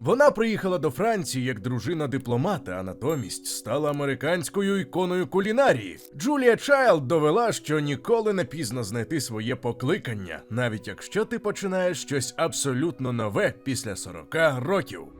Вона приїхала до Франції як дружина дипломата, а натомість стала американською іконою кулінарії. Джулія Чайлд довела, що ніколи не пізно знайти своє покликання, навіть якщо ти починаєш щось абсолютно нове після 40 років.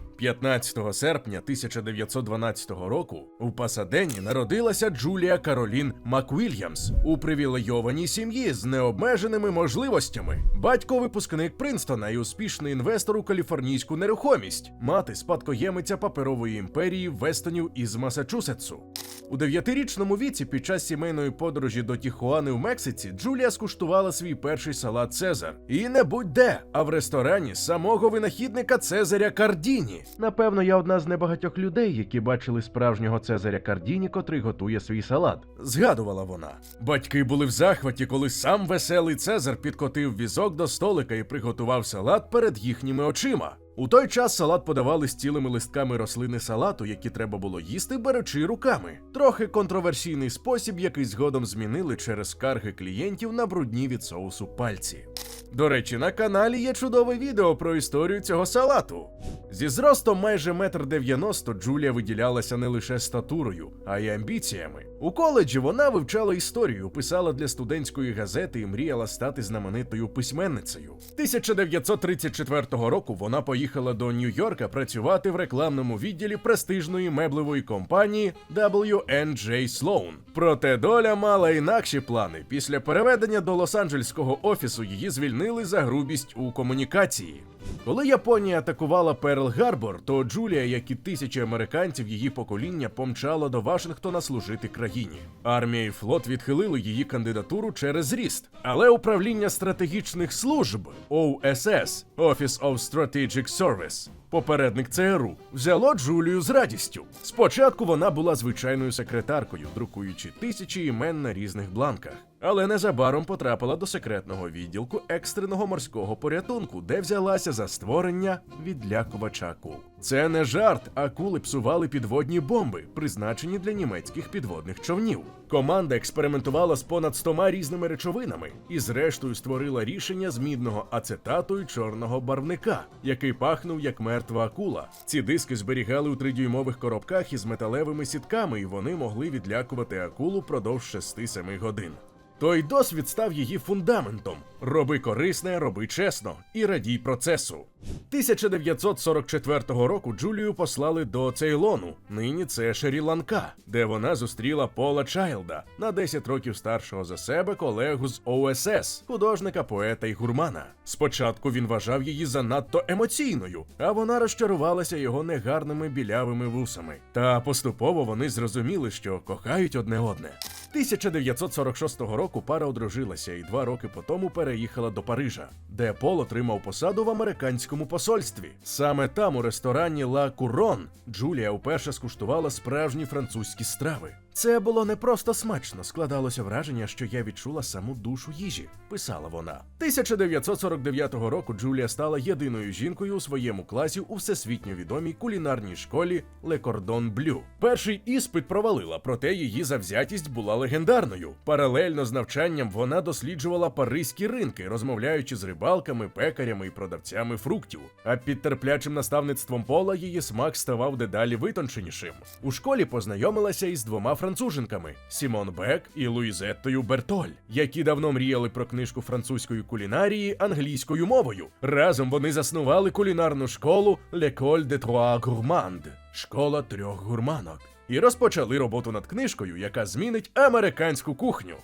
15 серпня 1912 року у Пасадені народилася Джулія Каролін Маквільямс у привілейованій сім'ї з необмеженими можливостями. Батько випускник Принстона і успішний інвестор у каліфорнійську нерухомість, мати спадкоємиця паперової імперії Вестонів із Масачусетсу. У дев'ятирічному віці під час сімейної подорожі до Тіхуани в Мексиці Джулія скуштувала свій перший салат Цезар. І не будь-де, а в ресторані самого винахідника Цезаря Кардіні. Напевно, я одна з небагатьох людей, які бачили справжнього Цезаря Кардіні, котрий готує свій салат. Згадувала вона. Батьки були в захваті, коли сам веселий Цезар підкотив візок до столика і приготував салат перед їхніми очима. У той час салат подавали з цілими листками рослини салату, які треба було їсти, беручи руками. Трохи контроверсійний спосіб, який згодом змінили через скарги клієнтів на брудні від соусу пальці. До речі, на каналі є чудове відео про історію цього салату. Зі зростом майже метр дев'яносто Джулія виділялася не лише статурою, а й амбіціями. У коледжі вона вивчала історію, писала для студентської газети і мріяла стати знаменитою письменницею. 1934 року вона поїхала до Нью-Йорка працювати в рекламному відділі престижної меблевої компанії W.N.J. Sloan. Проте доля мала інакші плани. Після переведення до Лос-Анджельського офісу її звільнили за грубість у комунікації. Коли Японія атакувала Перл-Гарбор, то Джулія, як і тисячі американців її покоління, помчала до Вашингтона служити країні. Армія і флот відхилили її кандидатуру через зріст. Але управління стратегічних служб OSS – Office of Strategic Service Попередник ЦРУ взяло Джулію з радістю. Спочатку вона була звичайною секретаркою, друкуючи тисячі імен на різних бланках. Але незабаром потрапила до секретного відділку екстреного морського порятунку, де взялася за створення відлякувача акул. Це не жарт, акули псували підводні бомби, призначені для німецьких підводних човнів. Команда експериментувала з понад 100 різними речовинами і, зрештою, створила рішення з мідного ацетату і чорного барвника, який пахнув як мертва акула. Ці диски зберігали у тридюймових коробках із металевими сітками, і вони могли відлякувати акулу продовж 6-7 годин. Той досвід став її фундаментом. Роби корисне, роби чесно і радій процесу. 1944 року Джулію послали до Цейлону, нині це Шрі-Ланка, де вона зустріла Пола Чайлда на 10 років старшого за себе колегу з ОСС, художника, поета і гурмана. Спочатку він вважав її занадто емоційною, а вона розчарувалася його негарними білявими вусами. Та поступово вони зрозуміли, що кохають одне одне. 1946 року пара одружилася і два роки по тому переїхала до Парижа, де Пол отримав посаду в американському посольстві. Саме там, у ресторані Ла Курон, Джулія вперше скуштувала справжні французькі страви. Це було не просто смачно, складалося враження, що я відчула саму душу їжі, писала вона. 1949 року Джулія стала єдиною жінкою у своєму класі у всесвітньо відомій кулінарній школі Le Cordon Bleu. Перший іспит провалила, проте її завзятість була легендарною. Паралельно з навчанням вона досліджувала паризькі ринки, розмовляючи з рибалками, пекарями і продавцями фруктів. А під терплячим наставництвом пола її смак ставав дедалі витонченішим. У школі познайомилася із двома француженками Сімон Бек і Луїзеттою Бертоль, які давно мріяли про книжку французької кулінарії англійською мовою. Разом вони заснували кулінарну школу L'École de Trois Gourmands – школа трьох гурманок. І розпочали роботу над книжкою, яка змінить американську кухню.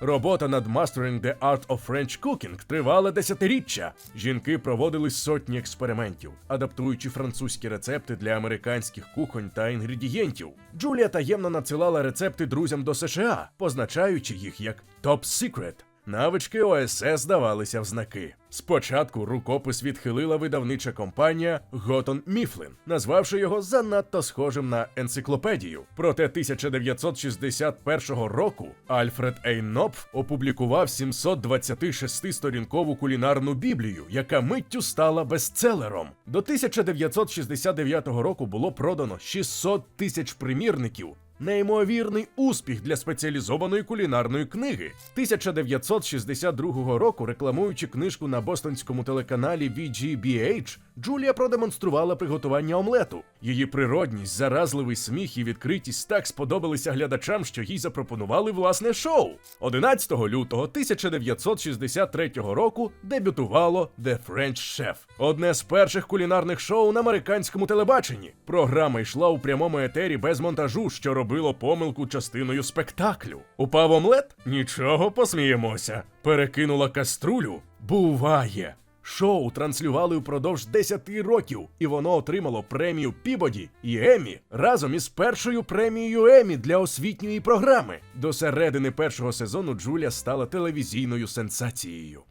Робота над Mastering the Art of French Cooking тривала десятиріччя. Жінки проводили сотні експериментів, адаптуючи французькі рецепти для американських кухонь та інгредієнтів. Джулія таємно надсилала рецепти друзям до США, позначаючи їх як Top Secret. Навички ОСС давалися в знаки. Спочатку рукопис відхилила видавнича компанія Готон Міфлин, назвавши його занадто схожим на енциклопедію. Проте 1961 року Альфред Ейнопф опублікував 726-сторінкову кулінарну біблію, яка миттю стала бестселером. До 1969 року було продано 600 тисяч примірників. Неймовірний успіх для спеціалізованої кулінарної книги. 1962 року, рекламуючи книжку на бостонському телеканалі VGBH, Джулія продемонструвала приготування омлету. Її природність, заразливий сміх і відкритість так сподобалися глядачам, що їй запропонували власне шоу. 11 лютого 1963 року дебютувало The French Chef, одне з перших кулінарних шоу на американському телебаченні. Програма йшла у прямому етері без монтажу, що робило помилку частиною спектаклю. Упав омлет? Нічого, посміємося. Перекинула каструлю? Буває. Шоу транслювали упродовж 10 років, і воно отримало премію Пібоді і Емі разом із першою премією Емі для освітньої програми. До середини першого сезону Джулія стала телевізійною сенсацією.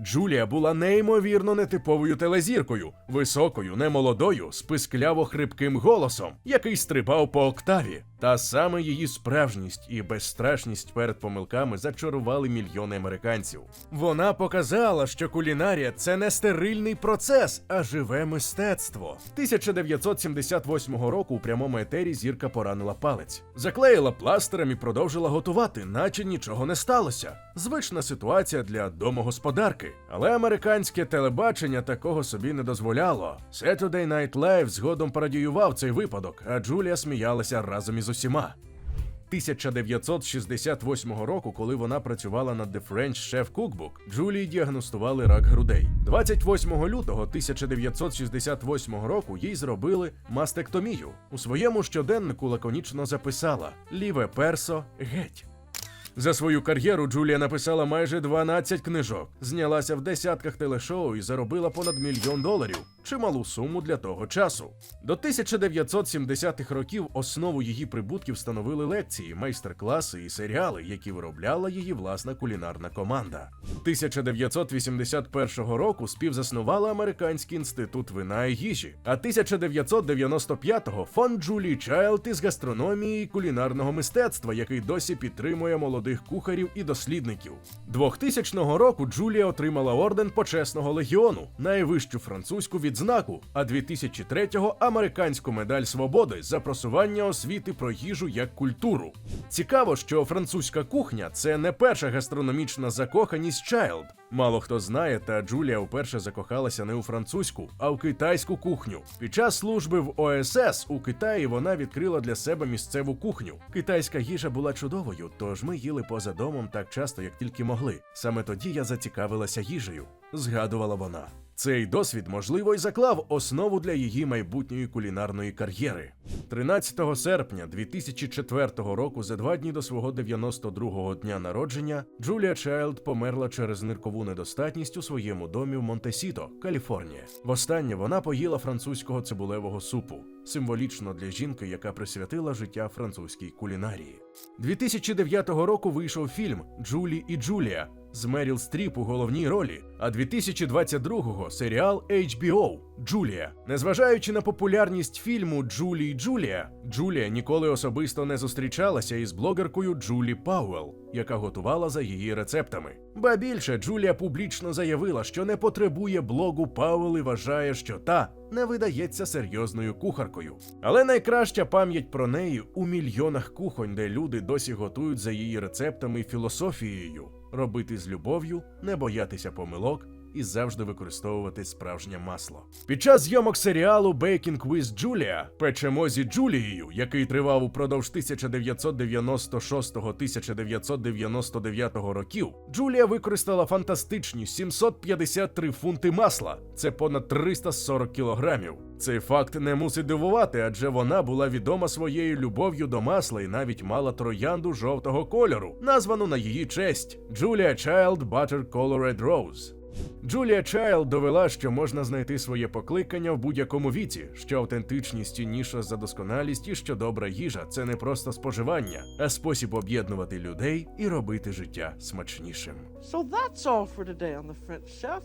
Джулія була неймовірно нетиповою телезіркою, високою, немолодою, з пискляво хрипким голосом, який стрибав по октаві. Та саме її справжність і безстрашність перед помилками зачарували мільйони американців. Вона показала, що кулінарія це не стерильний процес, а живе мистецтво. 1978 року у прямому етері зірка поранила палець, заклеїла пластером і продовжила готувати, наче нічого не сталося. Звична ситуація для домогосподарки. Але американське телебачення такого собі не дозволяло. Saturday Night Live згодом пародіював цей випадок, а Джулія сміялася разом із усіма. 1968 року, коли вона працювала над The French Chef Cookbook, Джулії діагностували рак грудей. 28 лютого 1968 року їй зробили мастектомію. У своєму щоденнику лаконічно записала Ліве персо геть. За свою кар'єру Джулія написала майже 12 книжок, знялася в десятках телешоу і заробила понад мільйон доларів, чималу суму для того часу. До 1970-х років основу її прибутків становили лекції, майстер-класи і серіали, які виробляла її власна кулінарна команда. 1981 року співзаснувала Американський інститут вина і їжі, а 1995-го фонд Джулії Чайлд із гастрономії і кулінарного мистецтва, який досі підтримує молодих кухарів і дослідників. 2000 року Джулія отримала орден почесного легіону, найвищу французьку відзнаку, а 2003-го американську медаль свободи за просування освіти про їжу як культуру. Цікаво, що французька кухня це не перша гастрономічна закоханість Чайлд. Мало хто знає, та Джулія вперше закохалася не у французьку, а в китайську кухню. Під час служби в ОСС у Китаї вона відкрила для себе місцеву кухню. Китайська їжа була чудовою, тож ми їли поза домом так часто, як тільки могли. Саме тоді я зацікавилася їжею, згадувала вона. Цей досвід, можливо, й заклав основу для її майбутньої кулінарної кар'єри. 13 серпня 2004 року, за два дні до свого 92-го дня народження, Джулія Чайлд померла через ниркову недостатність у своєму домі в Монтесіто, Каліфорнія. Востаннє вона поїла французького цибулевого супу, символічно для жінки, яка присвятила життя французькій кулінарії. 2009 року вийшов фільм Джулі і Джулія з Меріл Стріп у головній ролі, а 2022-го серіал HBO Джулія. Незважаючи на популярність фільму Джулі і Джулія, Джулія ніколи особисто не зустрічалася із блогеркою Джулі Пауелл, яка готувала за її рецептами. Ба більше Джулія публічно заявила, що не потребує блогу Пауелл і вважає, що та не видається серйозною кухаркою. Але найкраща пам'ять про неї у мільйонах кухонь, де люди досі готують за її рецептами і філософією робити з любов'ю, не боятися помилок і завжди використовувати справжнє масло. Під час зйомок серіалу Baking with Julia печемо зі Джулією, який тривав упродовж 1996-1999 років, Джулія використала фантастичні 753 фунти масла. Це понад 340 кілограмів. Цей факт не мусить дивувати, адже вона була відома своєю любов'ю до масла і навіть мала троянду жовтого кольору, названу на її честь Julia Child Butter Colored Rose. Джулія Чайлд довела, що можна знайти своє покликання в будь-якому віці, що автентичність цінніша за досконалість і що добра їжа це не просто споживання, а спосіб об'єднувати людей і робити життя смачнішим. So that's all for today on the French Chef.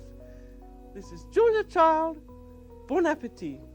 This is Julia Child. Bon appetit.